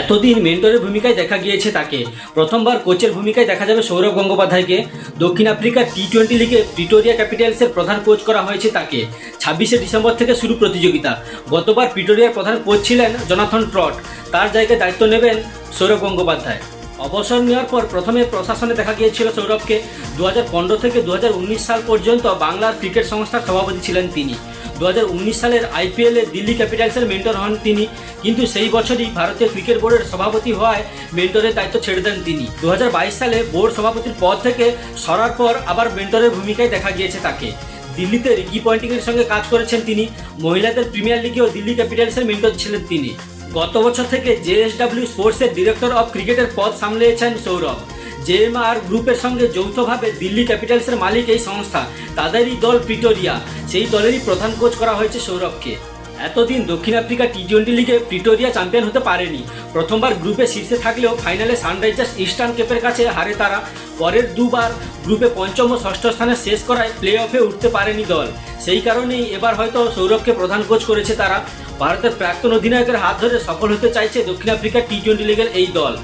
এতদিন মেন্টরের ভূমিকায় দেখা গিয়েছে তাকে। প্রথমবার কোচের ভূমিকায় দেখা যাবে সৌরভ গঙ্গোপাধ্যায়কে। দক্ষিণ আফ্রিকার টি টোয়েন্টি লিগে প্রিটোরিয়া ক্যাপিটালসের প্রধান কোচ করা হয়েছে তাকে। ছাব্বিশে ডিসেম্বর থেকে শুরু প্রতিযোগিতা। গতবার প্রিটোরিয়ার প্রধান কোচ ছিলেন জনাথন ট্রট। তার জায়গায় দায়িত্ব নেবেন সৌরভ গঙ্গোপাধ্যায়। অবসর নেওয়ার পর প্রথমে প্রশাসনে দেখা গিয়েছিল সৌরভকে। দু হাজার পনেরো থেকে দু হাজার উনিশ সাল পর্যন্ত বাংলার ক্রিকেট সংস্থার সভাপতি ছিলেন তিনি। দু হাজার উনিশ সালের আইপিএলে দিল্লি ক্যাপিটালসের মেন্টর হন তিনি। কিন্তু সেই বছরই ভারতীয় ক্রিকেট বোর্ডের সভাপতি হওয়ায় মেন্টরের দায়িত্ব ছেড়ে দেন তিনি। দু হাজার বাইশ সালে বোর্ড সভাপতির পদ থেকে সরার পর আবার মেন্টরের ভূমিকায় দেখা গিয়েছে তাকে। দিল্লিতে রিকি পয়েন্টিংয়ের সঙ্গে কাজ করেছেন তিনি। মহিলাদের প্রিমিয়ার লিগেও দিল্লি ক্যাপিটালসের মেন্টর ছিলেন তিনি। গত বছর থেকে জেএসডাব্লিউ স্পোর্টসের ডিরেক্টর অফ ক্রিকেটের পদ সামলেছেন সৌরভ। জেএমআর গ্রুপের সঙ্গে যৌথভাবে দিল্লি ক্যাপিটালসের মালিক এই সংস্থা, তাদেরই দল প্রিটোরিয়া। সেই দলেরই প্রধান কোচ করা হয়েছে সৌরভকে। এতদিন দক্ষিণ আফ্রিকা টি টোয়েন্টি লিগে প্রিটোরিয়া চ্যাম্পিয়ন হতে পারেনি। প্রথমবার গ্রুপে শীর্ষে থাকলেও ফাইনালে সানরাইজার্স ইস্টার্ন কেপের কাছে হারে তারা। পরের দুবার গ্রুপে পঞ্চম ও ষষ্ঠ স্থানে শেষ করায় প্লে অফে উঠতে পারেনি দল। সেই কারণেই এবার হয়তো সৌরভকে প্রধান কোচ করেছে তারা। ভারতের প্রাক্তন অধিনায়কের হাত ধরে সফল হতে চাইছে দক্ষিণ আফ্রিকা টি টোয়েন্টি লিগের এই দল।